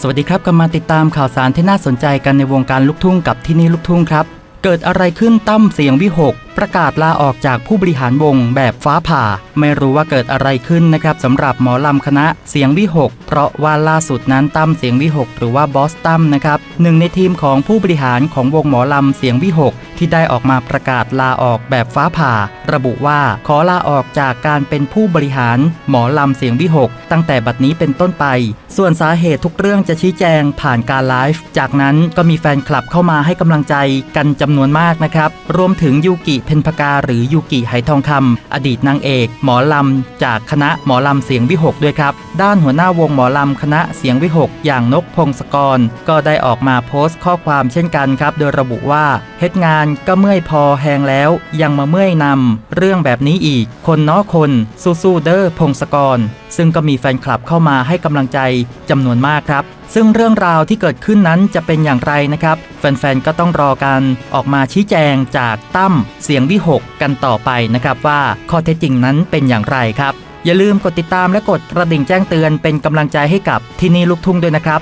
สวัสดีครับกลับมาติดตามข่าวสารที่น่าสนใจกันในวงการลูกทุ่งกับที่นี่ลูกทุ่งครับ เกิดอะไรขึ้นตั้มเสียงวิหก ประกาศลาออกจากผู้บริหารวงแบบฟ้าผ่า ไม่รู้ว่าเกิดอะไรขึ้นนะครับสำหรับหมอลำคณะเสียงวิหก เพราะว่าล่าสุดนั้นตั้มเสียงวิหก หรือว่าบอสตั้มนะครับหนึ่งในทีมของผู้บริหารของวงหมอลำเสียงวิหก ที่ได้ออกมาประกาศลาออกแบบฟ้าผ่า ระบุว่าขอลาออกจากการเป็นผู้บริหารหมอลำเสียงวิหก ตั้งแต่บัดนี้เป็นต้นไป ส่วนสาเหตุทุกเรื่องจะชี้แจงผ่านการไลฟ์จากนั้นก็มีแฟนคลับเข้ามาให้กำลังใจกันจำนวนมากนะครับรวมถึงยูกิเพนพกาหรือยูกิไหทองคำอดีตนางเอก หมอลำ จากคณะหมอลำเสียงวิหกด้วยครับ ด้านหัวหน้าวงหมอลำคณะเสียงวิหก อย่างนกพงศกร ก็ได้ออกมาโพสต์ข้อความเช่นกันครับ โดยระบุว่าเฮ็ดงานก็เมื่อยพอแหงแล้ว ยังมาเมื่อยนำเรื่องแบบนี้อีก คนนาะคนสู้ๆเด้อพงศกร ซึ่งก็มีแฟนคลับเข้ามาให้กำลังใจจำนวนมากครับซึ่งเรื่องราวที่เกิดขึ้นนั้นจะเป็นอย่างไรนะครับ แฟนๆ ก็ต้องรอกันออกมาชี้แจงจากตั้มเสียงวิหกกันต่อไปนะครับว่าข้อเท็จจริงนั้นเป็นอย่างไรครับ อย่าลืมกดติดตามและกดกระดิ่งแจ้งเตือนเป็นกำลังใจให้กับที่นี่ลูกทุ่งด้วยนะครับ